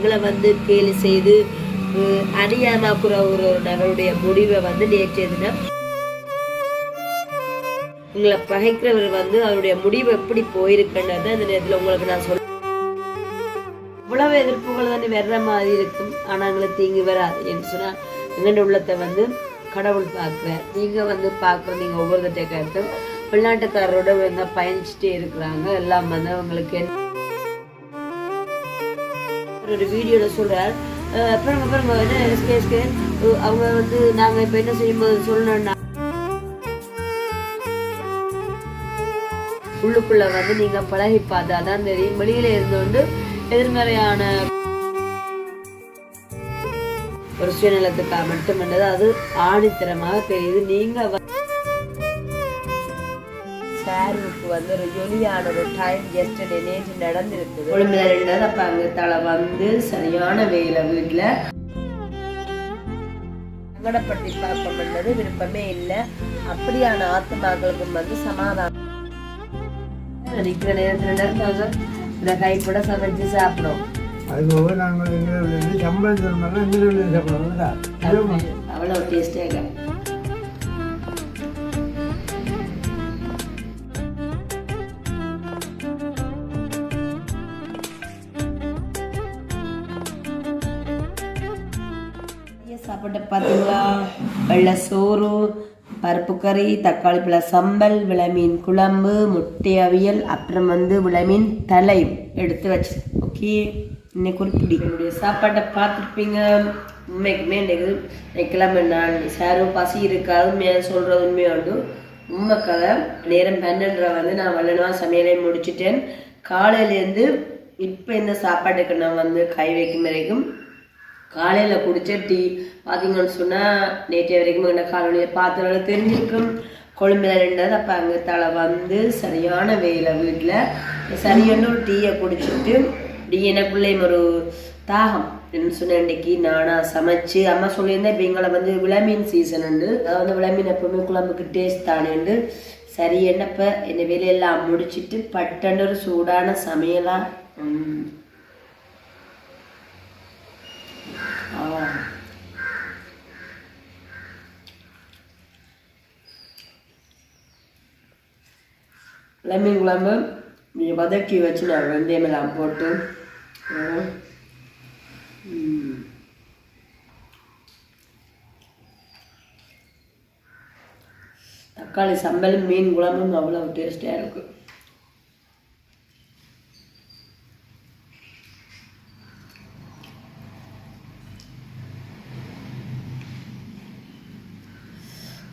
உங்களை வந்து கேலி செய்து அஹ், ஒரு நபருடைய முடிவை வந்து நேற்றைய தினம் உங்களை பகைக்கிறவர் வந்து அவருடைய முடிவு எப்படி போயிருக்குன்றத அந்த நேரத்தில் உங்களுக்கு நான் சொல்ல இவ்வளவு எதிர்ப்புகள் வந்து வர்ற மாதிரி இருக்கும். ஆனால் எங்களுக்கு தீங்கு வராது என்று சொன்னால் எங்கள்ட உள்ளத்தை வந்து கடவுள் பார்க்குறார் நீங்கள் வந்து பார்க்குற நீங்கள் ஒவ்வொருத்தட்டை கருத்தும் வெளிநாட்டுக்காரரோட பயணிச்சுட்டே இருக்கிறாங்க. எல்லாம் வந்து அவங்களுக்கு என்ன ஒரு வீடியோவில் சொல்கிறார் பாருங்க பாருங்க என்ன எஸ்கே எஸ்கே அவங்க வந்து நாங்கள் இப்போ என்ன செய்யும்போது சொல்லணும்னா உள்ளுக்குள்ளே வந்து நீங்கள் பழகி பார்த்தா தான் தெரியும் வெளியில் இருந்து வந்து எதிர்மறையான ஒரு சுயநலத்துக்காக மட்டுமல்லது அது ஆணித்தரமாக தெரியுது. நீங்க சாருக்கு வந்து ஒரு ஜொலியான ஒரு டைம் எஸ்டர்டே நேற்று நடந்திருக்குது. கொழும்புல ரெண்டாவது அப்ப அங்க தலை வந்து சரியான வெயில வீட்டுல சங்கடப்படுத்தி பார்ப்பது விருப்பமே இல்லை. அப்படியான ஆத்மாக்களுக்கும் வந்து சமாதானம். நிற்கிற நேரத்தில் இந்த கைப்பட சமைச்சு சாப்பிடும் அதுபோக நாங்கள் எங்கள் சம்பளம் தரமாதிரி எங்கள் சாப்பிடுவோம் அவ்வளோ டேஸ்டாக வெள்ளை சோறு பருப்பு கறி தக்காளி பழ சம்பல் விளமீன் குழம்பு முட்டை அவியல் அப்புறம் வந்து விளமீன் தலை எடுத்து வச்சு ஓகே இன்னைக்கு ஒரு பிடி. என்னுடைய சாப்பாட்டை பார்த்துருப்பீங்க. உண்மைக்குமே இன்னைக்கு இன்னைக்கு நான் நாள். சாரும் பசி இருக்காது உண்மையாக சொல்கிறது உண்மையோடு உண்மை நேரம் பன்னெண்டரை வந்து நான் வல்லனவா சமையலை முடிச்சிட்டேன். காலையிலேருந்து இப்போ இந்த சாப்பாட்டுக்கு நான் வந்து கை வைக்கும் வரைக்கும் காலையில் குடிச்ச டீ. பார்த்தீங்கன்னு சொன்னால் நேற்றைய வரைக்கும் என்ன காலையில் பார்த்து தெரிஞ்சிருக்கும். கொழும்புல ரெண்டாவது அப்போ அங்கே தலை வந்து சரியான வேலை வீட்டில். சரியான ஒரு டீயை குடிச்சிட்டு டீ எனக்குள்ளேயும் ஒரு தாகம். அப்படின்னு சொன்னேன் இன்றைக்கி நானாக சமைச்சு அம்மா சொல்லியிருந்தேன் இப்போ எங்களை வந்து விளமீன் சீசன் உண்டு. அதாவது விளமீன் எப்பவுமே குழம்புக்கு டேஸ்ட் தானேண்டு சரி என்னப்ப? என்ன வேலையெல்லாம் முடிச்சிட்டு பட்டன்னு ஒரு சூடான சமையலாக ம். ஆ. லெமன் குழம்பு நீங்கள் வதக்கி வச்சு நான் வெந்தயம் போட்டு தக்காளி சம்பல் மீன் குழம்பும் அவ்வளோ டேஸ்டாக இருக்கும்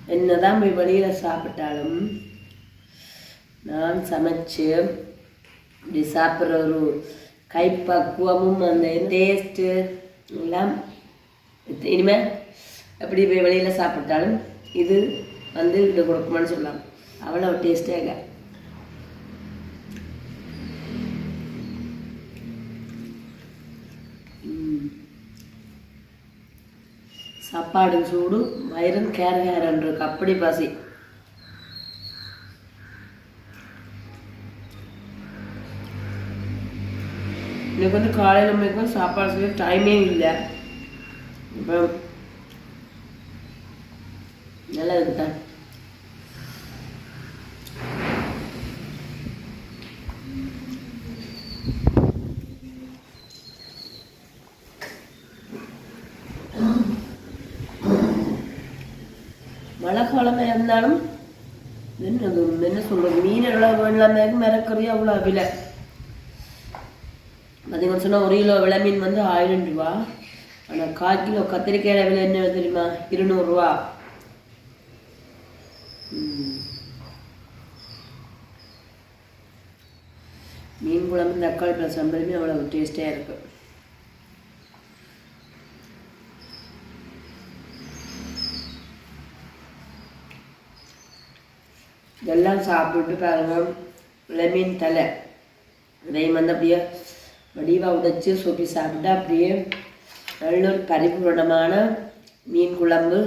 என்னதான் போய் வெளியில் சாப்பிட்டாலும் நான் சமைச்சு இப்படி சாப்பிட்ற ஒரு கைப்பக்குவமும் அந்த டேஸ்ட்டு எல்லாம் இனிமேல் எப்படி வெளியில் சாப்பிட்டாலும் இது வந்து இது கொடுக்குமான்னு சொல்லலாம். அவ்வளோ டேஸ்டாக சாப்பாடு சூடு வயிறும் கேர கேரன் இருக்கு அப்படி பசி. எனக்கு வந்து காலையில் மணிக்கும் சாப்பாடு செய்ய டைமே இல்லை. இப்போ நல்லா இருக்குதா மழை காலமாக இருந்தாலும் என்னது என்ன சொல்கிறது மீன் எவ்வளோ வேணலாமே மிரக்கறியும் அவ்வளோ விலை. பார்த்தீங்கன்னு சொன்னால் ஒரு கிலோ விளமீன் மீன் வந்து ஆயிரம் ரூபா. ஆனால் கால் கிலோ கத்திரிக்காய் விலை என்ன தெரியுமா? இருநூறுவா மீன் குழம்பு தக்காளி பழ சம்பளமே அவ்வளோ டேஸ்டியாக இருக்கும் இதெல்லாம் சாப்பிட்டு பாருங்க. விளமீன் தலை. இதையும் வந்து அப்படியே வடிவாக உடைச்சி சொப்பி சாப்பிட்டா அப்படியே நல்ல ஒரு பரிபூர்ணமான மீன் குழம்பு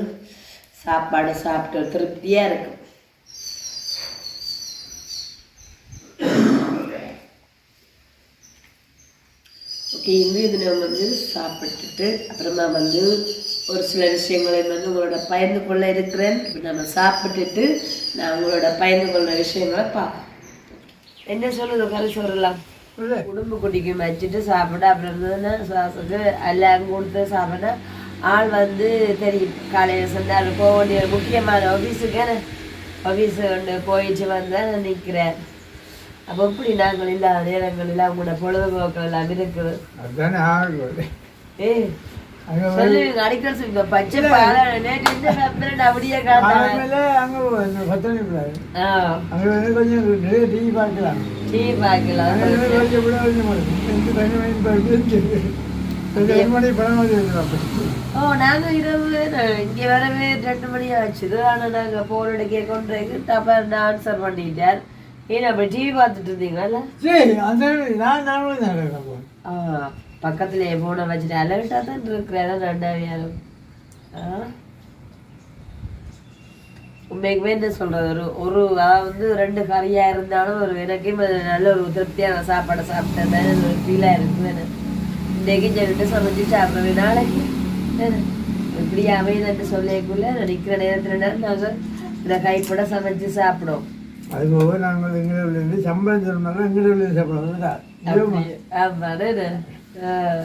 சாப்பாடு சாப்பிட்டு திருப்தியாக இருக்கும். இது இதனை வந்து சாப்பிட்டுட்டு அப்புறமா வந்து ஒரு சில விஷயங்களை வந்து உங்களோட பயந்து கொள்ள இருக்கிறேன். இப்போ நம்ம சாப்பிட்டுட்டு நான் உங்களோட பயந்து கொள்ள விஷயங்களை பார்ப்போம். என்ன சொல்லுது கதை சொல்லலாம் உடம்பு குட்டிக்கு வச்சுட்டு சாப்பிட அப்புறம் இருந்ததுன்னா சுவாசத்துக்கு எல்லாம் கொடுத்து சாப்பிட ஆள் வந்து தெரியும் காலையில் சொன்னார் போக வேண்டிய முக்கியமான ஆஃபீஸுக்கு ஆஃபீஸு ஒன்று போயிட்டு வந்தா நான் நிற்கிறேன் அப்போ இப்படி நாங்கள் இல்லாத நேரங்களில் அவங்களோட பொழுதுபோக்கள் எல்லாம் இருக்குது ஏய் சொல்லுவீங்க அடிக்கடி சொல்லுங்க பச்சை பாலை நேற்று கம்பெனி அப்படியே காட்டாங்க அங்கே கொஞ்சம் நிறைய டிவி பார்க்கலாம் ஓ நாங்க இரவு இங்க வரவே ரெண்டு மணி ஆச்சுது ஆனா நாங்க போன் அடிக்க கொண்டு தப்பா ஆன்சர் பண்ணிட்டார். ஏன் அப்ப டிவி பார்த்துட்டு இருந்தீங்கல்ல சரி அந்த நான் நானும் தான் இருக்கேன் ஆ, பக்கத்துல போனை வச்சுட்டு அலர்ட்டா தான் இருக்கிறேன். ரெண்டாவது யாரும் ஆ? உண்மைக்குமே என்ன சொல்றது. ஒரு ஒரு அதாவது வந்து ரெண்டு கறியா இருந்தாலும் ஒரு எனக்கும் அது நல்ல ஒரு திருப்தியான சாப்பாடை சாப்பிட்டேன். தானே ஒரு ஃபீலா இருக்குது இன்றைக்கு சொல்லிட்டு சமைச்சு சாப்பிடுவேன் நாளைக்கு? இப்படி அமைதுன்னு சொல்லிக்குள்ள நிற்கிற நேரத்துல நாங்கள் இந்த கைப்பட சமைச்சு சாப்பிடுவோம் அது போக நாங்கள் எங்கிலேருந்து சம்பளம் திரும்பினாலும் எங்கிலேருந்து சாப்பிடுவோம்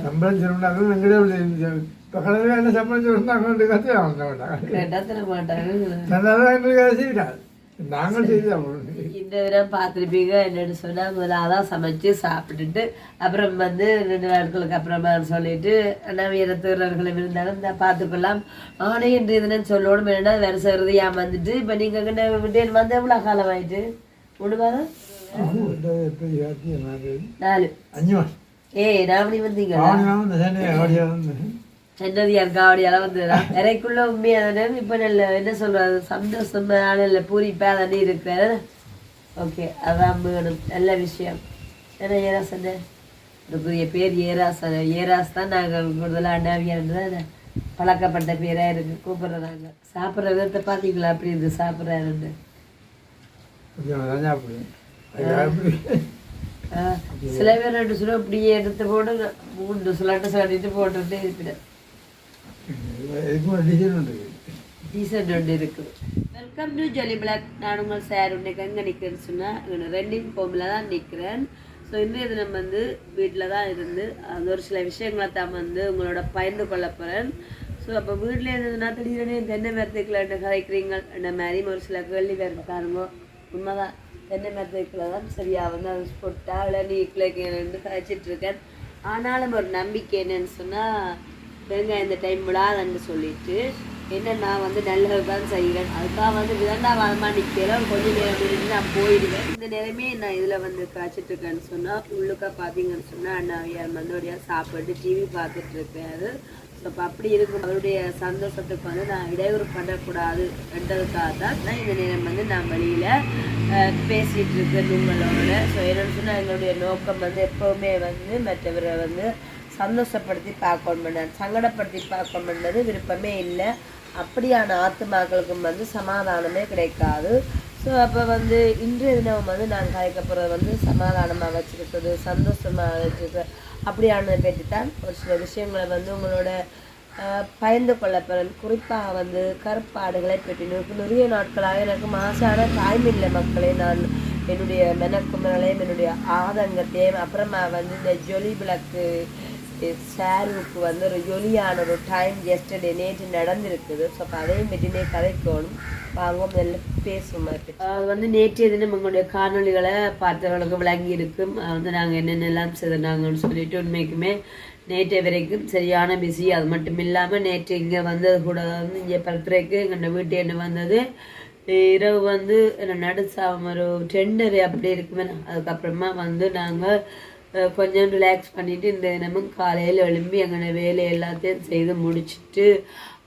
சம்பளம் திரும்பினாலும் எங்கிலேருந்து என்ன சம்பளம் திரும்பினாங்க கொண்டு கற்று வாங்க மாட்டாங்க கேட்டா தர மாட்டாங்க நல்லா எங்களுக்கு செய்கிறார் நாங்கள் செய்து இந்த விதம் பார்த்துருப்பீங்க என்னன்னு சொன்னா முதல்ல அதான் சமைச்சு சாப்பிட்டுட்டு அப்புறம் வந்து ரெண்டு நாட்களுக்கு அப்புறமா சொல்லிட்டு நவீனத்துறர்களும் இருந்தாலும் இந்த பார்த்துக்கலாம் ஆனே இன்று இதுன்னு சொல்லணும் என்னன்னா செய்யறது ஏன் வந்துட்டு இப்போ நீங்க கிட்ட விட்டு வந்து எவ்வளோ காலம் ஆயிட்டு மாதம் நாலு அஞ்சு ஏய் நாமணி வந்தீங்களா என்னது என் காவடியால வந்ததா இறைக்குள்ள உண்மையான இப்ப நல்ல என்ன சொல்றது? சந்தோஷமான நல்ல பூரிப்பா தானே இருக்கிற ஓகே அதான் வேணும் நல்ல விஷயம். என்ன ஏராசன்? ஒரு புதிய பேர் ஏராசன். ஏராஸ் தான் நாங்கள் கூடுதலாக அண்டாவியான்றது பழக்கப்பட்ட பேரா இருக்கு. கூப்பிடுறோம் நாங்க சாப்பிட்ற விதத்தை பார்த்தீங்களா? அப்படி இருக்கு சாப்பிட்றாருன்னு. தான் சில பேர் ரெண்டு சுலம் இப்படியே எடுத்து போட்டு மூன்று சுலாட்டு சாட்டிட்டு போட்டுட்டு இருப்பினேன் இதுக்கு ஒரு டிசைன் உண்டு டீசர்ட் ஒன்று இருக்குது வெல்கம் டு ஜொலி பிளாக் நான் உங்கள் சார் இன்னைக்கு எங்கே நிற்கிறேன்னு சொன்னால் ரெண்டின் போமில் தான் நிற்கிறேன் ஸோ இன்றைய தினம் வந்து வீட்டில் தான் இருந்து அந்த ஒரு சில விஷயங்களை தான் வந்து உங்களோட பகிர்ந்து கொள்ள போகிறேன் ஸோ அப்போ வீட்டில் இருந்ததுன்னா திடீர்னு தென்னை மரத்துக்குள்ள என்ன கதைக்கிறீங்க என்ன மாதிரி ஒரு சில கேள்வி வேறு பாருங்க. உண்மைதான். தென்னை மரத்துக்குள்ள தான் சரியா வந்து அது பொட்டா விளையாடி கிளைக்கு கதைச்சிட்டு இருக்கேன். ஆனாலும் ஒரு நம்பிக்கை என்னன்னு சொன்னால் வெங்காயம் இந்த டைம் விடாதன்னு சொல்லிட்டு என்ன நான் வந்து நல்ல தான் செய்வேன். அதுக்காக வந்து விதண்டாவாதமாக நிற்கிறேன் கொஞ்சம் நேரம் இருந்து நான் போயிடுவேன். இந்த நேரமே நான் இதில் வந்து காய்ச்சிட்டு இருக்கேன்னு சொன்னால் உள்ளுக்கா பார்த்தீங்கன்னு சொன்னால் அண்ணாவியார் மந்தோடியாக சாப்பிட்டு டிவி பார்த்துட்டு இருக்காரு ஸோ அப்போ அப்படி இருக்கும். அவருடைய சந்தோஷத்துக்கு வந்து நான் இடையூறு பண்ணக்கூடாது என்றதுக்காக தான் நான் இந்த நேரம் வந்து நான் வெளியில் பேசிகிட்டு இருக்கேன் உங்களோட. ஸோ என்னென்னு சொன்னால் என்னுடைய நோக்கம் வந்து எப்போவுமே வந்து மற்றவரை வந்து சந்தோஷப்படுத்தி பார்க்கணும் சங்கடப்படுத்தி பார்க்கணுன்றது விருப்பமே இல்லை. அப்படியான ஆத்மாக்களுக்கும் வந்து சமாதானமே கிடைக்காது. ஸோ அப்போ வந்து இன்றைய தினம் வந்து நான் கலைக்க போகிறது வந்து சமாதானமாக வச்சுருக்கிறது சந்தோஷமாக வச்சுருக்க அப்படியானதை பற்றி தான் ஒரு சில விஷயங்களை வந்து உங்களோட பயந்து பகிர்ந்து குறிப்பாக வந்து கருப்பாடுகளை பற்றி எனக்கு நிறைய நாட்களாக எனக்கு மாசான தாய்மில்லை மக்களை. நான் என்னுடைய மெனக்குமரலையும் என்னுடைய ஆதங்கத்தையும் அப்புறமா வந்து இந்த ஜொலி விளக்கு சாருக்கு வந்து ஒரு ஜொலியான ஒரு டைம் எஸ்டர்டே நேற்று நடந்திருக்குது. ஸோ அப்போ அதையும் பற்றினே கதைக்கணும். வாங்க முதல்ல பேசுவோம் அது வந்து நேற்றைய தினம் எங்களுடைய காணொளிகளை பார்த்தவர்களுக்கு விளங்கி இருக்கும் வந்து நாங்கள் என்னென்னலாம் செய்தாங்கன்னு சொல்லிட்டு உண்மைக்குமே நேற்றைய வரைக்கும் சரியான பிஸி அது மட்டும் இல்லாமல் நேற்று இங்கே வந்தது கூட வந்து இங்கே பர்த்டேக்கு எங்கள் வீட்டு என்ன வந்தது? இரவு வந்து என்ன ஒரு டெண்டர் அப்படி இருக்குமே. அதுக்கப்புறமா வந்து நாங்கள் கொஞ்சம் ரிலாக்ஸ் பண்ணிவிட்டு இந்த தினமும் காலையில் எழும்பி எங்களோட வேலை எல்லாத்தையும் செய்து முடிச்சிட்டு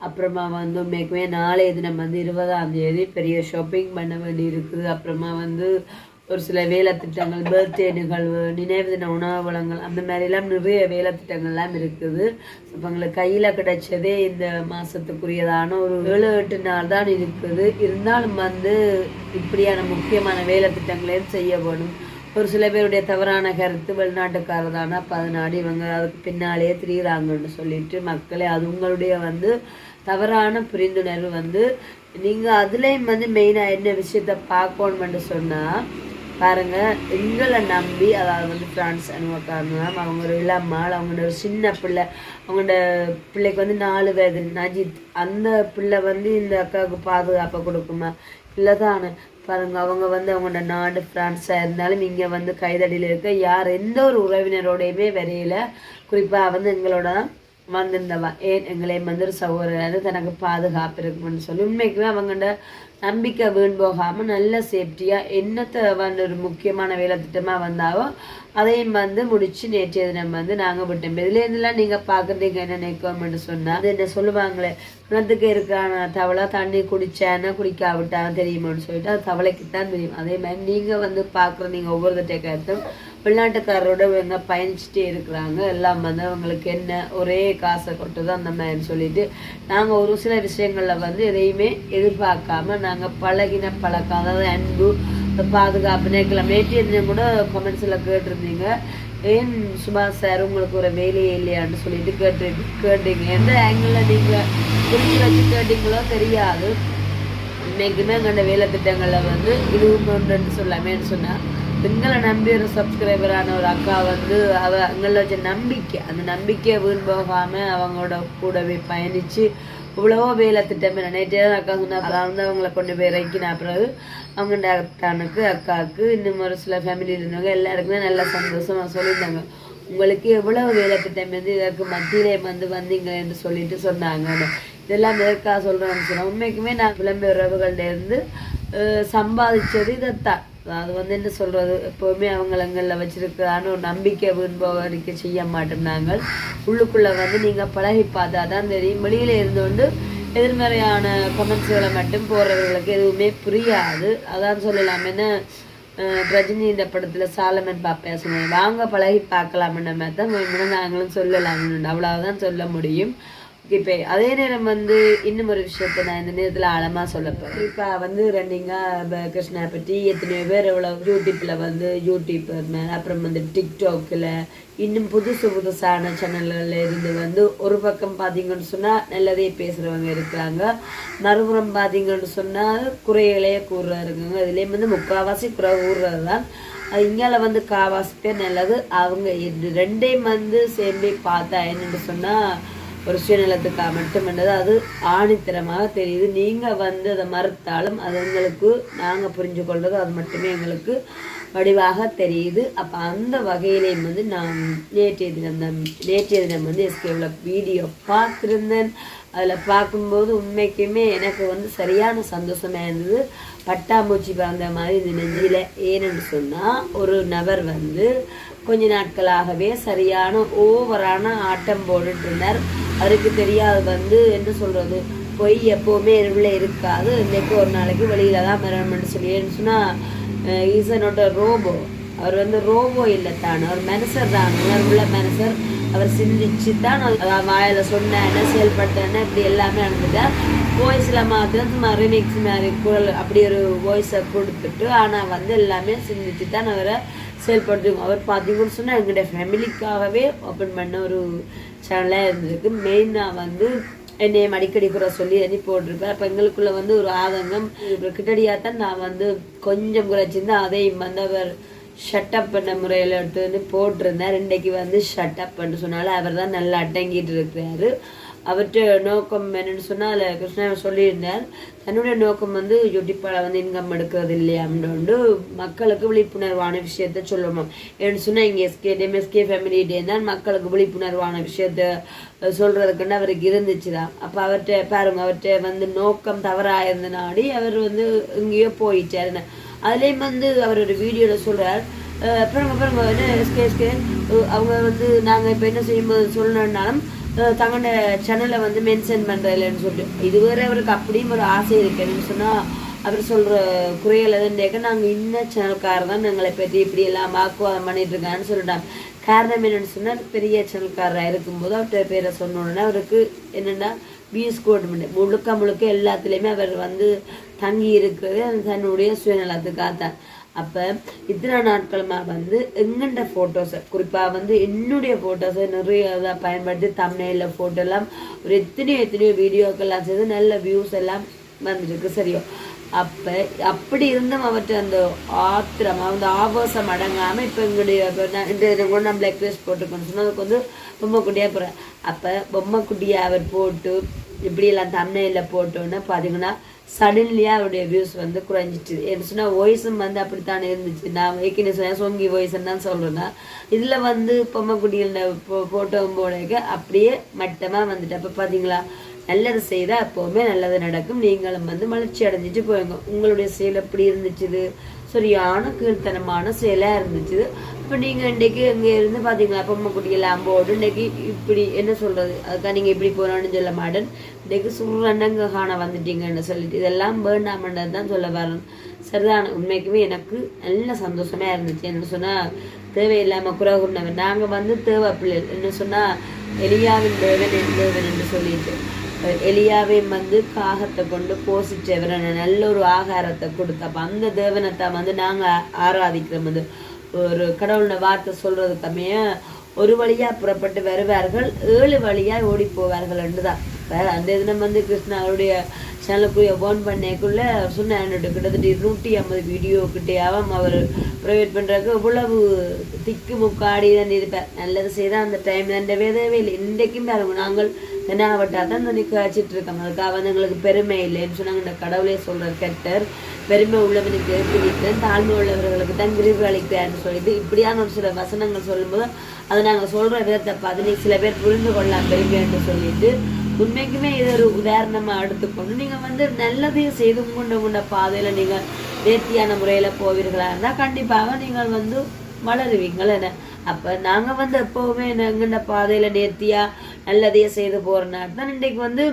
அப்புறமா வந்து உண்மைக்குமே நாளைய தினம் வந்து இருபதாம் தேதி பெரிய ஷாப்பிங் பண்ண வேண்டி இருக்குது. அப்புறமா வந்து ஒரு சில வேலை திட்டங்கள் பர்த்டே நிகழ்வு நினைவு தின உணவு வளங்கள் அந்த மாதிரிலாம் நிறைய வேலை திட்டங்கள்லாம் இருக்குது. இப்போ எங்களுக்கு கையில் கிடைச்சதே இந்த மாதத்துக்குரியதான ஒரு ஏழு எட்டு நாள் தான் இருக்குது. இருந்தாலும் வந்து இப்படியான முக்கியமான வேலை திட்டங்களையும் செய்ய வேணும் ஒரு சில பேருடைய தவறான கருத்து வெளிநாட்டுக்காரர் தானே அப்போ இவங்க அதுக்கு பின்னாலேயே திரியிறாங்கன்னு சொல்லிட்டு மக்களே அது உங்களுடைய வந்து தவறான புரிந்துணர்வு வந்து நீங்கள் அதுலேயும் வந்து மெயினாக என்ன விஷயத்த பார்க்கணுமென்று சொன்னால் பாருங்க எங்களை நம்பி அதாவது வந்து ஃப்ரான்ஸ் அனுபவக்காரங்க அவங்க ஒரு இளம்மாள் அவங்களோட ஒரு சின்ன பிள்ளை அவங்களோட பிள்ளைக்கு வந்து நாலு வயது நஜித் அந்த பிள்ளை வந்து இந்த அக்காவுக்கு பாதுகாப்பை கொடுக்குமா? இல்லை தானே பாருங்க அவங்க வந்து அவங்களோட நாடு ஃப்ரான்ஸாக இருந்தாலும் இங்கே வந்து கைதடியில் இருக்க யார் எந்த ஒரு உறவினரோடையுமே வரையில குறிப்பாக வந்து எங்களோட தான் வந்திருந்தவா ஏன் எங்களையும் வந்து ஒரு சகோதரர் தனக்கு பாதுகாப்பு இருக்கும்னு சொல்லி உண்மைக்குமே அவங்கள்ட நம்பிக்கை வீண் போகாமல் நல்ல சேஃப்டியாக என்னத்தை வந்து ஒரு முக்கியமான வேலை திட்டமாக வந்தாவோ அதையும் வந்து முடிச்சு நேற்றைய தினம் வந்து நாங்கள் விட்டோம். இதுலேருந்துலாம் நீங்கள் பார்க்குறீங்க என்ன நினைக்கணும்னு சொன்னால் அது என்ன சொல்லுவாங்களே குணத்துக்கு இருக்கான தவளை தண்ணி குடிச்சானா குடிக்காவிட்டான்னு தெரியுமான்னு சொல்லிட்டு அது தவளைக்கு தான் தெரியும். அதே மாதிரி நீங்கள் வந்து பார்க்குற நீங்கள் ஒவ்வொரு கருத்தும் வெளிநாட்டுக்காரரோட இவங்க பயணிச்சுட்டே இருக்கிறாங்க. எல்லாம் வந்து அவங்களுக்கு என்ன ஒரே காசை கொட்டுது அந்த மாதிரி சொல்லிட்டு நாங்கள் ஒரு சில விஷயங்களில் வந்து எதையுமே எதிர்பார்க்காம நாங்கள் பழகின பழக்கம் அதாவது அன்பு பாதுகாப்பு நேக்கலாம் நேற்றைய தினம் கூட கமெண்ட்ஸில் கேட்டிருந்தீங்க. ஏன் சுபாஷ் சார் உங்களுக்கு ஒரு வேலையே இல்லையான்னு சொல்லிட்டு கேட்டு கேட்டீங்க. எந்த ஆங்கிளில் நீங்கள் குறிச்சு வச்சு கேட்டீங்களோ தெரியாது. இன்னைக்குமே எங்களோட வேலை திட்டங்களில் வந்து இதுவும் ஒன்றுன்னு சொல்லாமேன்னு சொன்னால் எங்களை நம்பி ஒரு சப்ஸ்கிரைபரான ஒரு அக்கா வந்து அவ எங்களை வச்ச நம்பிக்கை. அந்த நம்பிக்கையை வீண் போகாமல் அவங்களோட கூடவே பயணித்து இவ்வளவோ வேலை திட்டம் நேற்றே தான் அக்கா சொன்னா வந்து அவங்கள கொண்டு போய் இறக்கின பிறகு அவங்க அத்தானுக்கு அக்காவுக்கு இன்னும் ஒரு சில ஃபேமிலி இருந்தவங்க எல்லாருக்குமே நல்ல சந்தோஷமாக சொல்லியிருந்தாங்க. உங்களுக்கு எவ்வளவு வேலை திட்டம் இருந்து இதற்கு மத்தியிலே வந்து வந்தீங்க என்று சொல்லிட்டு சொன்னாங்க இதெல்லாம் மேற்கா சொல்றேன்னு சொன்னால் உண்மைக்குமே நான் விளம்பர உறவுகள்லேருந்து சம்பாதிச்சது இதைத்தான். அது வந்து என்ன சொல்கிறது எப்போவுமே அவங்களங்களில் வச்சுருக்கான்னு ஒரு நம்பிக்கை விரும்பவரிக்க செய்ய மாட்டோம் நாங்கள். உள்ளுக்குள்ளே வந்து நீங்கள் பழகி பார்த்தா தான் தெரியும். வெளியில் இருந்து கொண்டு எதிர்மறையான கமெண்ட்ஸ்களை மட்டும் போடுறவர்களுக்கு எதுவுமே புரியாது. அதான் சொல்லலாம். என்ன? ரஜினி இந்த படத்தில் சாலமன் பாப்பையா சொன்னாங்க வாங்க பழகி பார்க்கலாம்ன்ற மாதிரி தான் நாங்களும் சொல்லலாம் அவ்வளோதான் சொல்ல முடியும். இப்போ அதே நேரம் வந்து இன்னும் ஒரு விஷயத்த நான் இந்த நேரத்தில் ஆழமாக சொல்ல போகிறேன் இப்போ வந்து ரன்னிங்காக கிருஷ்ணா பற்றி எத்தனையோ பேர் எவ்வளோ யூடியூப்பில் வந்து யூடியூப்பர் அப்புறம் வந்து டிக்டாக்கில் இன்னும் புதுசு புதுசான சேனல்களில் இருந்து வந்து ஒரு பக்கம் பார்த்தீங்கன்னு சொன்னால் நல்லதே பேசுகிறவங்க இருக்கிறாங்க மறுபுறம் பார்த்தீங்கன்னு சொன்னால் குறைகளே கூறுறா இருக்காங்க இதுலேயும் வந்து முக்கால்வாசி குறை கூறுறது தான் இங்கால வந்து காவாசி பேர் நல்லது. அவங்க ரெண்டையும் வந்து சேர்ந்து பார்த்தா என்னென்னு சொன்னால் ஒரு சுயநலத்துக்காக மட்டுமன்றது அது ஆணித்தரமாக தெரியுது. நீங்கள் வந்து அதை மறுத்தாலும் அது எங்களுக்கு நாங்கள் புரிஞ்சு கொள்வது அது மட்டுமே எங்களுக்கு வடிவாக தெரியுது. அப்போ அந்த வகையிலையும் வந்து நான் நேற்றைய தினம் தான் நேற்றைய தினம் வந்து எஸ்கேவில் வீடியோ பார்த்துருந்தேன். அதில் பார்க்கும்போது உண்மைக்குமே எனக்கு வந்து சரியான சந்தோஷமாக இருந்தது. பட்டாம்பூச்சி பறந்த மாதிரி இந்த நெஞ்சில். ஏன்னு சொன்னால் ஒரு நபர் வந்து கொஞ்ச நாட்களாகவே சரியான ஓவரான ஆட்டம் போட்டுட்டு இருந்தார் அவருக்கு தெரியாது வந்து என்ன சொல்கிறது பொய் எப்போவுமே உள்ள இருக்காது. இன்றைக்கு ஒரு நாளைக்கு வெளியில தான் வரணும்னு சொல்லி ஏன்னு சொன்னால் ஈசனோட ரோபோ அவர் வந்து ரோபோ இல்லை தான். அவர் மனுஷர் தான். உணர்வுள்ள மனுஷர் அவர் சிந்திச்சு தான் வாயில் சொன்ன என்ன செயல்பட்டேன்னு இப்படி எல்லாமே நடந்துட்டார். வாய்ஸில் மாத்திரம் சும்மா ரிமிக்ஸ் மாதிரி குரல் அப்படி ஒரு வாய்ஸை கொடுத்துட்டு ஆனால் வந்து எல்லாமே சிந்திச்சு தான் அவரை செயல்படுத்துவோம் அவர் பார்த்தீங்கன்னு சொன்னால் எங்களுடைய ஃபேமிலிக்காகவே ஓப்பன் பண்ண ஒரு சேனலாக இருந்திருக்கு. மெயினாக வந்து என்னையும் அடிக்கடி குறை சொல்லி எண்ணி போட்டிருப்பேன் அப்போ எங்களுக்குள்ள வந்து ஒரு ஆதங்கம். கிட்டடியாக தான் நான் வந்து கொஞ்சம் குறைச்சிருந்து அதையும் வந்து அவர் ஷட்டப் பண்ண முறையில் எடுத்து வந்து போட்டிருந்தேன் இன்றைக்கு வந்து ஷட்டப் பண்ண சொன்னால அவர் தான் நல்லா அடங்கிட்டு இருக்கிறாரு. அவர்கிட்ட நோக்கம் என்னன்னு சொன்னால் அதில் கிருஷ்ணா சொல்லியிருந்தார். தன்னுடைய நோக்கம் வந்து யூடியூப்பால் வந்து இன்கம் எடுக்கிறது இல்லையா அப்படின்னு மக்களுக்கு விழிப்புணர்வான விஷயத்த சொல்லணும் ஏன்னு சொன்னால் இங்கே எஸ்கே எம்எஸ்கே ஃபேமிலி டே தான் மக்களுக்கு விழிப்புணர்வான விஷயத்த சொல்கிறதுக்குன்னு அவருக்கு இருந்துச்சு தான் அப்போ அவர்கிட்ட பாருங்க அவர்கிட்ட வந்து நோக்கம் தவறாக இருந்த நாடி அவர் வந்து எங்கேயோ போயிட்டாருன்னு அதுலேயும் வந்து அவர் ஒரு வீடியோவில் சொல்கிறார் பாருங்க பாருங்க என்ன எஸ்கே எஸ்கே அவங்க வந்து நாங்கள் இப்போ என்ன செய்யும்போது சொல்லணுன்னாலும் தங்களோட சேனலை வந்து மென்ஷன் பண்ணுறதில்லன்னு சொல்லிட்டு. இதுவரை அவருக்கு அப்படியும் ஒரு ஆசை இருக்குன்னு சொன்னால் அவர் சொல்கிற குறையில் எதுன்னு நாங்கள் இன்ன சேனல்காரர் தான் எங்களை பற்றி இப்படி எல்லாம் வாக்குவாதம் பண்ணிட்டு இருக்கான்னு சொல்லிட்டாங்க. காரணம் என்னன்னு சொன்னால் பெரிய சேனல்காரராக இருக்கும்போது அவர்கிட்ட பேரை சொன்னோடனே அவருக்கு என்னென்னா வியூஸ் கோட்மெண்ட் முழுக்க முழுக்க எல்லாத்துலேயுமே அவர் வந்து தங்கி இருக்கிறது அந்த தன்னுடைய சுயநலத்துக்காக தான் அப்போ இத்தனை நாட்களுமா வந்து எங்கண்ட ஃபோட்டோஸை குறிப்பாக வந்து என்னுடைய ஃபோட்டோஸை நிறைய இதாக பயன்படுத்தி தமிழில் ஃபோட்டோ எல்லாம் ஒரு எத்தனையோ எத்தனையோ வீடியோக்கெல்லாம் செய்து நல்ல வியூஸ் எல்லாம் வந்துருக்கு சரியோ? அப்போ அப்படி இருந்தும் அவற்றை அந்த ஆத்திரம் அந்த ஆபாசம் அடங்காமல் இப்போ எங்களுடைய இந்த இது கூட நான் பிளாக் ட்ரெஸ் போட்டுக்கணும் சொன்னால் அதுக்கு வந்து பொம்மை குட்டியாக போகிறேன் அப்போ பொம்மை குட்டியை அவர் போட்டு இப்படியெல்லாம் தமிழில் போட்டோன்னே பார்த்தீங்கன்னா சடன்லியாக அவருடைய வியூஸ் வந்து குறைஞ்சிட்டு என்ன சொன்னால் வாய்ஸும் வந்து அப்படித்தானே இருந்துச்சு. நான் ஏற்கனவே சொன்னேன் சோங்கி வாய்ஸ்ன்னு தான் சொல்கிறேன்னா இதில் வந்து பொம்மை குட்டிகள் ஃபோட்டோ போடுறதுக்கு அப்படியே மட்டமாக வந்துட்டு. அப்போ பார்த்தீங்களா நல்லது செய்தால் எப்போவுமே நல்லது நடக்கும். நீங்களும் வந்து மலர்ச்சி அடைஞ்சிட்டு போயிங்க உங்களுடைய செயல் எப்படி இருந்துச்சுது? சரியான கீழ்த்தனமான செயலாக இருந்துச்சு இப்போ நீங்கள் இன்றைக்கு இங்கே இருந்து பார்த்தீங்களா பொம்மை குட்டிகள் அம்போடு இன்றைக்கு இப்படி என்ன சொல்கிறது அதுக்காக நீங்கள் இப்படி போகணும்னு சொல்ல மாட்டேன். இன்றைக்கு சுருண்டங்க காண வந்துட்டீங்கன்னு சொல்லிட்டு இதெல்லாம் வேண்டாமன்றது தான் சொல்ல வரேன். சரிதான் உண்மைக்குமே எனக்கு நல்ல சந்தோஷமாக இருந்துச்சு. என்ன சொன்னால் தேவையில்லாமல் குறகுன்னவன் நாங்கள் வந்து தேவை பிள்ளைகள் என்ன சொன்னால் எலியாவின் தேவன் என் தேவன் என்று சொல்லிட்டு. அஹ் எலியாவையும் வந்து காகத்தை கொண்டு போசிச்சவரன் நல்ல ஒரு ஆகாரத்தை கொடுத்தப்ப அந்த தேவனத்தை வந்து நாங்கள் ஆராதிக்கிறோம். வந்து ஒரு கடவுளின் வார்த்தை சொல்றதுக்கமே ஒரு வழியா புறப்பட்டு வருவார்கள் ஏழு வழியா ஓடி போவார்கள் என்றுதான். வேற அந்த தினம் வந்து கிருஷ்ணாவுடைய சேனலுக்குரிய போன் பண்ணக்குள்ள சொன்னேன் என்னோட கிட்டத்தட்ட இருநூற்றி ஐம்பது வீடியோ கிட்டேயாவும் அவர் ப்ரைவேட் பண்ணுறதுக்கு இவ்வளவு திக்கு முக்காடி தான் இருப்பேன் நல்லது செய்தால் அந்த டைம் அந்த வேதவே இல்லை. இன்றைக்கும் பாருங்க நாங்கள் தென்னாவட்டா தான் இந்த காய்ச்சிட்டு வச்சுட்டு இருக்கோம் அதுக்காக வந்து எங்களுக்கு பெருமை இல்லைன்னு சொன்னாங்க இந்த கடவுளே சொல்கிற கெட்டர் பெருமை உள்ளவனுக்கு பிடித்தன் தாழ்மை உள்ளவர்களுக்கு தான் விரிவு அளிக்கிறார்னு சொல்லிட்டு இப்படியான ஒரு சில வசனங்கள் சொல்லும்போது அதை நாங்கள் சொல்கிற விதத்தை பார்த்து நீ சில பேர் புரிந்து கொள்ளலாம் பெருமைன்னு சொல்லிட்டு உண்மைக்குமே இது ஒரு உதாரணமாக எடுத்துக்கொண்டு நீங்கள் வந்து நல்லதையும் செய்து கொண்ட கொண்ட பாதையில் நீங்கள் நேர்த்தியான முறையில் போவீர்களா இருந்தால் கண்டிப்பாக நீங்கள் வந்து வளருவீங்கள் என்ன அப்போ நாங்கள் வந்து எப்போவுமே எங்கண்ட பாதையில் நேர்த்தியாக நல்லதையே செய்து போகிறனால தான் இன்றைக்கு வந்து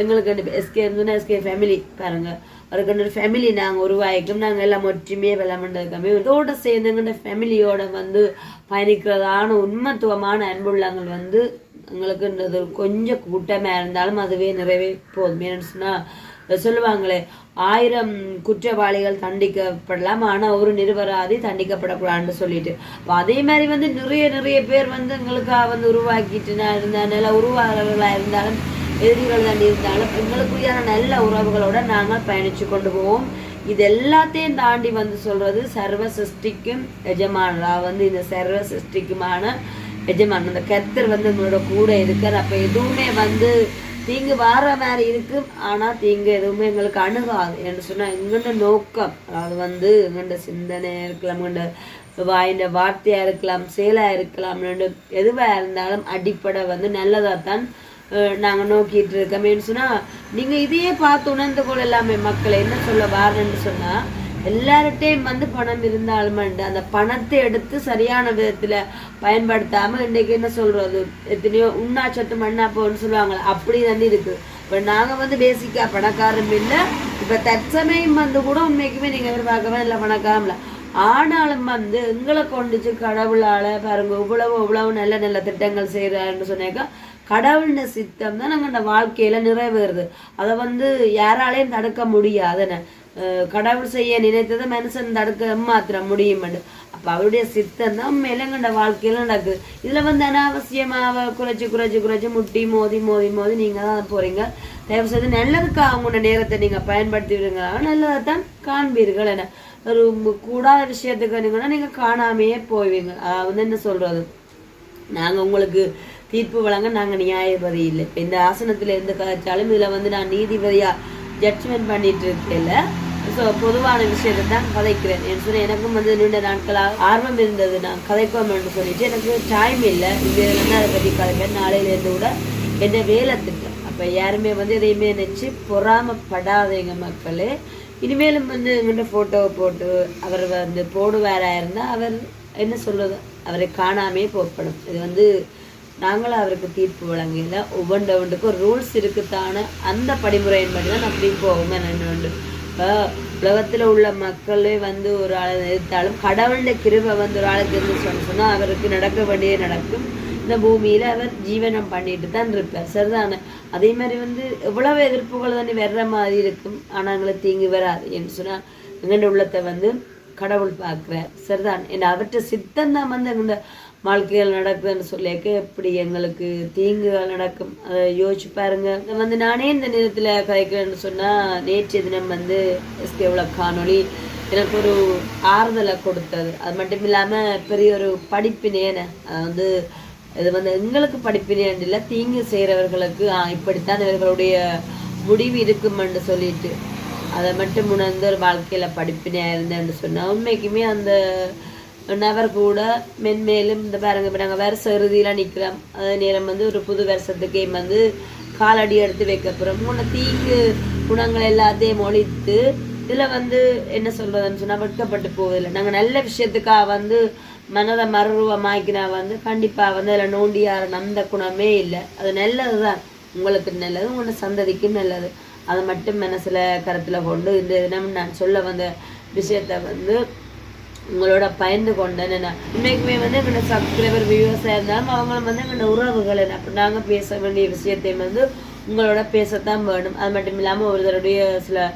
எங்களுக்கு எங்களுக்கு எஸ்கே இருந்துன்னா எஸ்கே ஃபேமிலி பாருங்க. அதுக்கு ஒரு ஃபேமிலி நாங்கள் உருவாக்கிக்கும் நாங்கள் எல்லாம் ஒற்றுமையாக விளம்பண்டதுக்காமே இதோட சேர்ந்து எங்கள்ட ஃபேமிலியோட வந்து பயணிக்கிறதான உண்மத்துவமான அன்புள்ளங்கள் வந்து எங்களுக்குன்றது கொஞ்சம் கூட்டமாக இருந்தாலும் அதுவே நிறைவே போதும். ஏன்னு சொன்னால் சொல்லுவாங்களே ஆயிரம் குற்றவாளிகள் தண்டிக்கப்படலாம் ஆனால் ஒரு நிரபராதி தண்டிக்கப்படக்கூடாதுன்னு சொல்லிட்டு. இப்போ அதே மாதிரி வந்து நிறைய நிறைய பேர் வந்து எங்களுக்காக வந்து உருவாக்கிட்டு நான் இருந்த உருவாளர்களாக இருந்தாலும் எதிரிகள் தான் இருந்தாலும் எங்களுக்குரியான நல்ல உறவுகளோட நாங்கள் பயணித்து கொண்டு போவோம். இது எல்லாத்தையும் தாண்டி வந்து சொல்றது சர்வ சிருஷ்டிக்கும் எஜமானரா வந்து இந்த சர்வ சிருஷ்டிக்குமான எஜமான் அந்த கத்தர் வந்து உங்களோட கூட இருக்கார். அப்ப எதுவுமே வந்து தீங்கு வார மாதிரி இருக்கும் ஆனா தீங்கு எதுவுமே எங்களுக்கு அணுகாது. என்று சொன்னா எங்கண்ட நோக்கம் அது வந்து எங்கண்ட சிந்தனையாக இருக்கலாம் எங்கண்ட வாயின் வார்த்தையா இருக்கலாம் செயலா இருக்கலாம் எதுவா இருந்தாலும் அடிப்படை வந்து நல்லதாக தான் நாங்க நோக்கிட்டு இருக்கோம். சொன்னா நீங்க இதையே பார்த்து உணர்ந்து கொள்ளலாமே மக்களை. என்ன சொல்ல வாரன்னு சொன்னா எல்லார்ட்டையும் வந்து பணம் இருந்தாலும் அந்த பணத்தை எடுத்து சரியான விதத்துல பயன்படுத்தாம இன்னைக்கு என்ன சொல்றது? எத்தனையோ உண்ணாச்சத்து மண்ணா போன்னு சொல்லுவாங்க அப்படி வந்து இருக்கு. இப்ப நாங்க வந்து பேசிக்கா பணக்காரம் இல்லை. இப்ப தற்சமயம் வந்து கூட உண்மைக்குமே நீங்க எதிர்பார்க்கவே இல்லை பணக்காரம் இல்லை. ஆனாலும் வந்து எங்களை கொண்டுச்சு கடவுளால பாருங்க இவ்வளவு இவ்வளவு நல்ல நல்ல திட்டங்கள் செய்யறாருன்னு சொன்னாக்கா கடவுள்ன சித்தம் தான் நாங்கள் அந்த வாழ்க்கையில நிறைவேறுது. அதை வந்து யாராலையும் தடுக்க முடியாதுன்னு கடவுள் செய்ய நினைத்ததை மனுஷன் தடுக்க மாத்திரம் முடியும் அப்ப அவருடைய சித்தம் தான் மேலங்கண்ட வாழ்க்கையில நடக்குது இதுல வந்து அனாவசியமாக குறைச்சி குறைச்சி குறைச்சி முட்டி மோதி மோதி மோதி நீங்க தான் போறீங்க தயவு செய்து நல்லதுக்காக அவங்களோட நேரத்தை நீங்க பயன்படுத்துவீங்களா நல்லதை தான் காண்பீர்கள் என்ன ஒரு கூடாத விஷயத்துக்கு நீங்கன்னா நீங்க காணாமையே போய்வீங்க வந்து என்ன சொல்றது நாங்க உங்களுக்கு தீர்ப்பு வழங்க நாங்க நியாயபதி இல்லை இப்போ இந்த ஆசனத்துல இருந்து கதைச்சாலும் இதுல வந்து நான் நீதிபதியா ஜட்ஜ்மெண்ட் பண்ணிட்டு இருக்கேன்ல ஸோ பொதுவான விஷயத்தை தான் கதைக்கிறேன். என்று சொன்ன எனக்கும் வந்து நீண்ட நாட்களாக ஆர்வம் இருந்தது. நான் கதைப்போம் சொல்லிட்டு எனக்கு டைம் இல்லை. இது வந்து அதை பற்றி கதைப்பேன் நாளையிலேருந்து கூட என்ன வேலை திட்டம். அப்போ யாருமே வந்து எதையுமே நினச்சி பொறாமப்படாதீங்க மக்களே. இனிமேலும் வந்து எங்கிட்ட ஃபோட்டோவை போட்டு அவர் வந்து போடுவாராக இருந்தால் அவர் என்ன சொல்லுவது அவரை காணாமே போகப்படும். இது வந்து நாங்களும் அவருக்கு தீர்ப்பு வழங்கல ஒவ்வொன்றவண்டுக்கும் ஒரு ரூல்ஸ் இருக்குத்தான. அந்த படிமுறையின் படி தான் அப்படி போகும் என்ன இப்போ உலகத்தில் உள்ள மக்களே வந்து ஒரு ஆளை எதிர்த்தாலும் கடவுளுடைய கிருபை வந்து ஒரு ஆளுக்கு இருந்துச்சு சொன்னால் அவருக்கு நடக்க வேண்டிய நடக்கும். இந்த பூமியில் அவர் ஜீவனம் பண்ணிட்டு தான் இருப்பார். சரிதானே? அதே மாதிரி வந்து எவ்வளவு எதிர்ப்புகள் தானே வர்ற மாதிரி இருக்கும். ஆனால் எங்களுக்கு தீங்கு வராது என்று சொன்னால் எங்கள்ட உள்ளத்தை வந்து கடவுள் பார்க்குறார். சரிதான்? என்ன அவர்கிட்ட சித்தம் தான் வந்து இந்த வாழ்க்கைகள் நடக்குதுன்னு சொல்லிக்க எப்படி எங்களுக்கு தீங்குகள் நடக்கும்? அதை யோசிச்சு பாருங்க. வந்து நானே இந்த நேரத்தில் கதைக்கிறேன்னு சொன்னால் நேற்றைய தினம் வந்து எஸ்கேவுல காணொளி எனக்கு ஒரு ஆறுதலை கொடுத்தது. அது மட்டும் இல்லாமல் பெரிய ஒரு படிப்பினேன அது வந்து இது வந்து எங்களுக்கு படிப்பினேன் இல்லை தீங்கு செய்கிறவர்களுக்கு இப்படித்தான் இவர்களுடைய முடிவு இருக்குமென்று சொல்லிட்டு அதை மட்டும் உணர்ந்து ஒரு வாழ்க்கையில் படிப்பினையாக இருந்தேன்னு சொன்னால் உண்மைக்குமே அந்த நபர் கூட மென்மேலும் இந்த பாருங்க இப்போ நாங்கள் வருஷம் இறுதியில் நிற்கிறோம் அதே நேரம் வந்து ஒரு புது வருஷத்துக்கே வந்து காலடி எடுத்து வைக்க போகிறோம் முன்ன தீக்கு குணங்கள் எல்லாத்தையும் ஒழித்து இதில் வந்து என்ன சொல்கிறதுன்னு சொன்னால் வெட்கப்பட்டு போவதில்லை. நாங்கள் நல்ல விஷயத்துக்காக வந்து மனதை மறுரூபமாக்கினா வந்து கண்டிப்பாக வந்து அதில் நோண்டியார நந்த குணமே இல்லை. அது நல்லது தான் உங்களுக்கு நல்லது உங்களோட சந்ததிக்கும் நல்லது. அதை மட்டும் மனசில் கருத்தில் கொண்டு இந்த தினம் நான் சொல்ல வந்த விஷயத்தை வந்து உங்களோட பயந்து கொண்டேன். இன்னைக்குமே உண்மைக்குமே வந்து எங்களோட சப்ஸ்கிரைபர் வியூவர்ஸாக இருந்தாலும் அவங்களும் வந்து எங்களோட உறவுகள் என்ன அப்போ நாங்கள் பேச வேண்டிய விஷயத்தையும் வந்து உங்களோட பேசத்தான் வேணும். அது மட்டும் இல்லாமல் ஒருத்தருடைய சில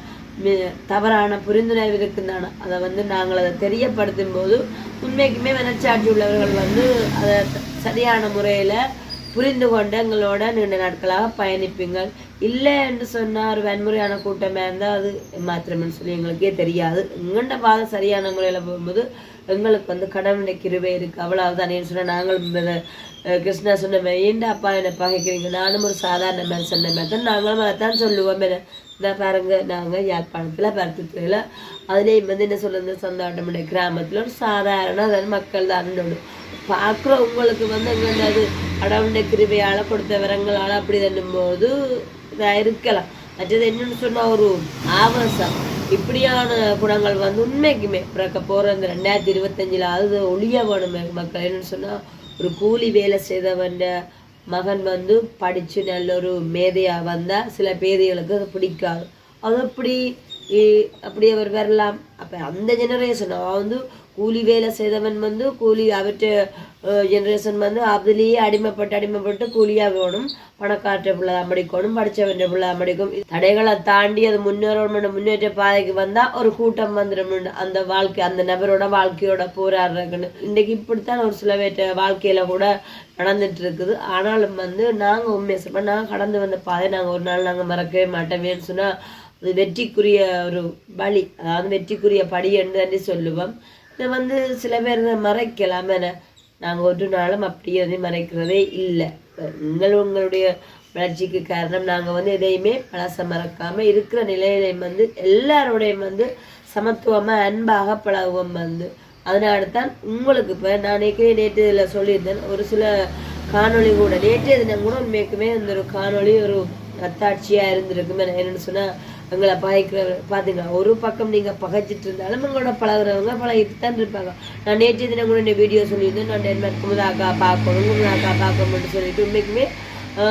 தவறான புரிந்துணர்வு இருக்குந்தானே அதை வந்து நாங்கள் அதை தெரியப்படுத்தும் போது உண்மைக்குமே மனச்சாட்சி உள்ளவர்கள் வந்து அதை சரியான முறையில் புரிந்து கொண்டு எங்களோட நீண்ட நாட்களாக பயணிப்பீங்கள். இல்லை என்று சொன்னால் ஒரு வன்முறையான கூட்டமாக இருந்தால் அது மாத்திரம்னு சொல்லி எங்களுக்கே தெரியாது. எங்கண்ட பாதை சரியான முறையில் போகும்போது எங்களுக்கு வந்து கடவுளுடைய கிருவை இருக்குது அவ்வளவுதான் ஏன்னு சொன்னால் நாங்களும் கிருஷ்ணா சொன்ன மாதிரி அப்பா என்னை பகைக்கிறீங்க நானும் ஒரு சாதாரண மனுஷன் மாதிரி தான் நாங்களும் அதைத்தான் சொல்லுவோம். என்ன இந்த பாருங்க நாங்கள் யாழ்ப்பாணத்தில் பருத்துறையில் அதுலேயும் வந்து என்ன சொல்லுறது சொந்தாட்டமுடைய கிராமத்தில் ஒரு சாதாரண மக்கள் தான் பார்க்குற உங்களுக்கு வந்து அங்கே அது கடவுளுடைய கிருபையால் கொடுத்த விரங்களால் அப்படி தண்ணும்போது இதாக இருக்கலாம் மற்றது என்னன்னு சொன்னால் ஒரு ஆபாசம். இப்படியான குணங்கள் வந்து உண்மைக்குமே பிறக்க போகிற இந்த ரெண்டாயிரத்தி இருபத்தஞ்சில் அது ஒளிய வேணும் மக்கள். என்னன்னு சொன்னால் ஒரு கூலி வேலை செய்தவன் மகன் வந்து படித்து நல்ல ஒரு மேதையாக வந்தால் சில பேதைகளுக்கு அது பிடிக்காது. அது அப்படி இ- அப்படி அவர் வரலாம். அப்போ அந்த ஜெனரேஷன் அவன் வந்து கூலி வேலை செய்தவன் வந்து கூலி அவற்றை ஜென்ரேஷன் வந்து அதுலேயே அடிமைப்பட்டு அடிமைப்பட்டு கூலியாக வேணும் பணக்காற்ற பிள்ளை அமடிக்கணும் படித்தவன் பிள்ளை அமடிக்கும் தடைகளை தாண்டி அது முன்னேறணும் முன்னேற்ற பாதைக்கு வந்தால் ஒரு கூட்டம் வந்துடும். அந்த வாழ்க்கை அந்த நபரோட வாழ்க்கையோட போராடுறதுக்குன்னு. இன்றைக்கு இப்படித்தான் ஒரு சில பேர்ட்ட வாழ்க்கையில் கூட நடந்துட்டு இருக்குது. ஆனாலும் வந்து நாங்கள் உண்மையை சொல்ல நாங்கள் கடந்து வந்த பாதை நாங்கள் ஒரு நாள் நாங்கள் மறக்கவே மாட்டோமேன்னு சொன்னால் அது வெற்றிக்குரிய ஒரு பலி அதாவது வெற்றிக்குரிய படி என்று தாண்டி சொல்லுவோம். இதை வந்து சில பேர் மறைக்கலாம் என நாங்கள் ஒரு நாளும் அப்படியே வந்து மறைக்கிறதே இல்லை. உங்கள் உங்களுடைய வளர்ச்சிக்கு காரணம் நாங்கள் வந்து எதையுமே பழச மறக்காமல் இருக்கிற நிலையிலையும் வந்து எல்லாரோடையும் வந்து சமத்துவமாக அன்பாக பழகுவோம் வந்து. அதனால தான் உங்களுக்கு இப்போ நான் ஏற்கனவே நேற்று இதில் சொல்லியிருந்தேன் ஒரு சில காணொளி கூட நேற்றைய தினம் கூட உண்மைக்குமே அந்த ஒரு காணொளி ஒரு அத்தாட்சியாக இருந்திருக்குமே. என்னென்னு சொன்னால் எங்களை பகைக்கிற பார்த்தீங்க ஒரு பக்கம் நீங்கள் பகைச்சிட்டு இருந்தாலும் எங்களோட பழகுறவங்க பழகிட்டு தான் இருப்பாங்க. நான் நேற்று தினம் கூட இந்த வீடியோ சொல்லியிருந்தேன். நான் டென்மார்க் குமுதாக்கா பார்க்கணும் குமுதாக்கா பார்க்கணும்னு சொல்லிட்டு உண்மைக்குமே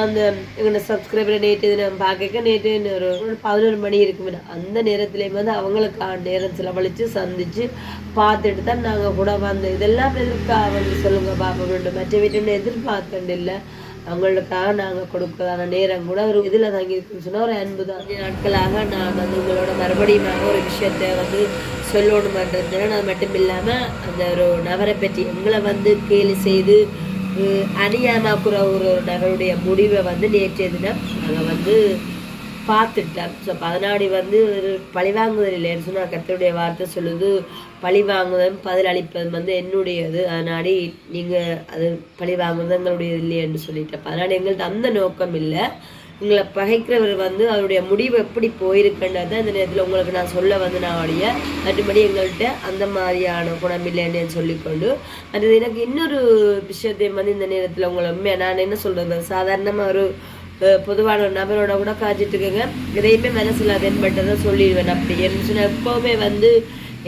அந்த எங்களோட சப்ஸ்கிரைபர் நேற்று தினம் பார்க்க நேற்று ஒரு ஒரு பதினொரு மணி இருக்குமே அந்த நேரத்துலேயும் வந்து அவங்களுக்கான நேரம் செலவழித்து சந்தித்து பார்த்துட்டு தான் நாங்கள் கூட வந்து இதெல்லாம் எதிர்க்காக வந்து சொல்லுங்க பார்க்க வேண்டும் மற்ற வீட்டுன்னு எதிர்பார்க்கண்டு இல்லை அவங்களுக்காக நாங்கள் கொடுக்கறதான நேரம் கூட ஒரு இதில் தங்கி இருக்குன்னு சொன்னால் ஒரு அன்பு தான் நாட்களாக நான் வந்து உங்களோட மறுபடியும் ஒரு விஷயத்தை வந்து சொல்லணுமன்றதுனா அது மட்டும் இல்லாமல் அந்த ஒரு நபரை பற்றி எங்களை வந்து கேலி செய்து அணியாமாக்குற ஒரு நபருடைய முடிவை வந்து நேற்றைய தினம் நாங்கள் வந்து பார்த்துட்டேன். ஸோ பதினாடி வந்து ஒரு பழிவாங்குதல் இல்லைன்னு சொன்னால் கத்தருடைய வார்த்தை சொல்லுது பழி வாங்குவதும் பதில் அளிப்பதும் வந்து என்னுடையது. அதனாடி நீங்கள் அது பழி வாங்குவது எங்களுடையது இல்லையன்னு சொல்லிட்டேன். அதனால எங்கள்கிட்ட அந்த நோக்கம் இல்லை. எங்களை பகைக்கிறவர் வந்து அவருடைய முடிவு எப்படி போயிருக்குன்றதை அந்த நேரத்தில் உங்களுக்கு நான் சொல்ல வந்து நான் உடைய மற்றபடி எங்கள்கிட்ட அந்த மாதிரியான குணம் இல்லைன்னு சொல்லிக்கொண்டு அது எனக்கு இன்னொரு விஷயத்தையும் வந்து இந்த நேரத்தில் உங்களை உண்மையா நான் என்ன சொல்கிறது சாதாரணமாக ஒரு பொதுவான ஒரு நபரோட கூட காய்ச்சிட்டு இருக்கேங்க எதையுமே மனசில் தென்பட்டதை சொல்லிடுவேன் அப்படி. என்ன சொன்னால் எப்போவுமே வந்து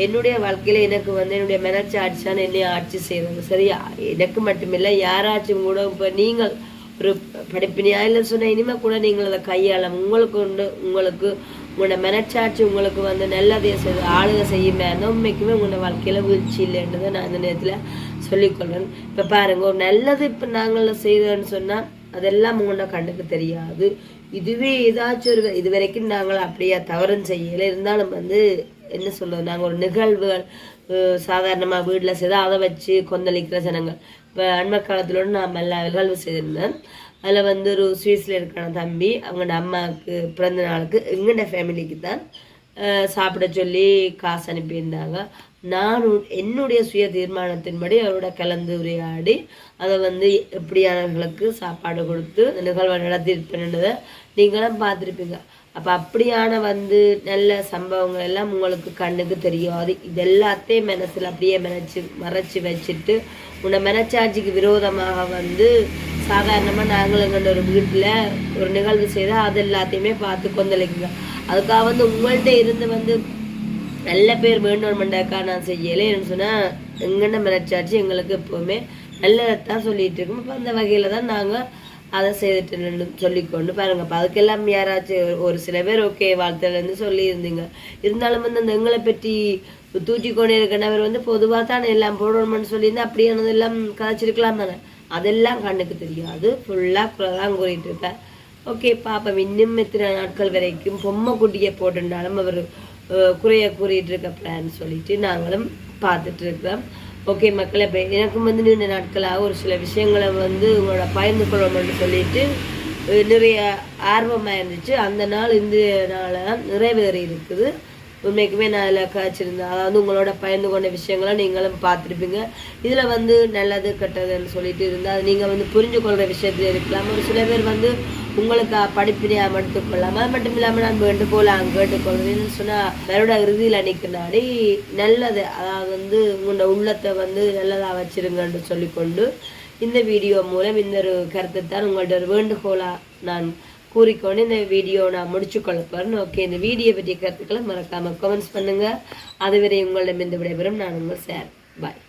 என்னுடைய வாழ்க்கையில் எனக்கு வந்து என்னுடைய மனச்சாட்சி தான் என்னை ஆட்சி செய்வாங்க. சரியா? எனக்கு மட்டுமில்லை யாராச்சும் கூட இப்போ நீங்கள் ஒரு படிப்பினியா இல்லை சொன்ன இனிமேல் கூட நீங்கள் அதை கையாள உங்களுக்கு உண்டு உங்களுக்கு உங்களோட மனச்சாட்சி உங்களுக்கு வந்து நல்லதே செய்து ஆளுக செய்யுமே. இருந்தால் உண்மைக்குமே உங்களோட வாழ்க்கையில் வீழ்ச்சி இல்லைன்றதை நான் இந்த நேரத்தில் சொல்லிக்கொள்வேன் இப்போ பாருங்கள் ஒரு நல்லது இப்போ நாங்கள் செய்தோன்னு சொன்னால் அதெல்லாம் உங்களோட கண்ணுக்கு தெரியாது. இதுவே ஏதாச்சும் ஒரு இது வரைக்கும் நாங்கள் அப்படியே தவறும் செய்யலை. இருந்தாலும் வந்து என்ன சொல்கிறது நாங்கள் ஒரு நிகழ்வுகள் சாதாரணமாக வீட்டில் செய்து அதை வச்சு கொந்தளிக்கிற ஜனங்கள். இப்போ அண்மை காலத்திலோட நான் எல்லா நிகழ்வு செய்திருந்தேன் அதில் வந்து ஒரு சுவிஸில் இருக்கிற தம்பி அவங்களோட அம்மாவுக்கு பிறந்த நாளுக்கு எங்கள்ட ஃபேமிலிக்கு தான் சாப்பிட சொல்லி காசு அனுப்பியிருந்தாங்க. நான் என்னுடைய சுய தீர்மானத்தின்படி அவரோட கலந்து உரையாடி அதை வந்து எப்படியானவர்களுக்கு சாப்பாடு கொடுத்து அந்த நிகழ்வை நடத்தியிருப்பேன்றதை நீங்களும் பார்த்துருப்பீங்க. அப்போ அப்படியான வந்து நல்ல சம்பவங்கள் எல்லாம் உங்களுக்கு கண்ணுக்கு தெரியாது. இது எல்லாத்தையும் மனசில் அப்படியே மறைச்சி மறைச்சி வச்சுட்டு உன்னை மனச்சாட்சிக்கு விரோதமாக வந்து சாதாரணமாக நாங்கள் எங்கள்ட ஒரு வீட்டில் ஒரு நிகழ்வு செய்தால் அது எல்லாத்தையுமே பார்த்து கொந்தளிக்குங்க. அதுக்காக வந்து உங்கள்கிட்ட இருந்து வந்து நல்ல பேர் வேணுமெண்டாக்கா நான் செய்யலைன்னு சொன்னால் எங்கென்ன மனச்சாட்சி எங்களுக்கு எப்போவுமே நல்லதான் சொல்லிட்டு இருக்கோம் இப்போ அந்த வகையில் தான் நாங்கள் அதை செய்துட்டு சொல்லிக்கொண்டு பாருங்க அதுக்கெல்லாம் யாராச்சும் ஒரு- சில பேர் ஓகே வாழ்த்துலேருந்து சொல்லியிருந்தீங்க. இருந்தாலும் வந்து அந்த எங்களை பற்றி தூக்கி கொண்டு வந்து பொதுவாக தான் எல்லாம் போடணும்னு சொல்லியிருந்தா அப்படியானதெல்லாம் கதைச்சிருக்கலாம் தானே. அதெல்லாம் கண்ணுக்கு தெரியாது ஃபுல்லாக தான் கூறிட்டு இருப்பேன் ஓகே பாப்போம். இன்னும் எத்தனை நாட்கள் வரைக்கும் பொம்மை குட்டியை போட்டுட்டாலும் அவர் குறைய கூறிட்டு இருக்க பிளான் சொல்லிட்டு நாங்களும் பார்த்துட்டு இருக்கிறோம். ஓகே மக்களை இப்போ எனக்கும் வந்து நீண்ட நாட்களாக ஒரு சில விஷயங்களை வந்து உங்களோட பகிர்ந்து கொள்ளணும்னு சொல்லிட்டு நிறைய ஆர்வமாக இருந்துச்சு. அந்த நாள் இந்த நாளாக நிறைவேறி இருக்குது உண்மைக்குமே நான் அதில் காய்ச்சிருந்தேன். அதாவது உங்களோட பயந்து கொண்ட விஷயங்களை நீங்களும் பார்த்துருப்பீங்க. இதில் வந்து நல்லது கெட்டதுன்னு சொல்லிட்டு இருந்தால் அது நீங்கள் வந்து புரிஞ்சு கொள்கிற விஷயத்தில் இருக்கலாம். ஒரு சில பேர் வந்து உங்களுக்கு படிப்பினையாக மட்டும் கொள்ளாமல் அது மட்டும் இல்லாமல் நான் வேண்டுகோள் அங்கே கேட்டுக்கொள்றேன்னு சொன்னால் வருட இறுதியில் நிற்கிறாடி நல்லது. அதாவது வந்து உங்களோட உள்ளத்தை வந்து நல்லதாக வச்சிருங்கன்னு சொல்லிக்கொண்டு இந்த வீடியோ மூலம் இந்த ஒரு கருத்தை தான் உங்கள்ட்ட ஒரு வேண்டுகோளாக நான் கூறிக்கொண்டு இந்த வீடியோ நான் முடிச்சு கொள்ள ஓகே இந்த வீடியோ பற்றிய கருத்துக்களை மறக்காமல் கமெண்ட்ஸ் பண்ணுங்கள் அதுவரை உங்களிடம் இந்த விடைபெறும். நான் உங்கள் சார். பாய்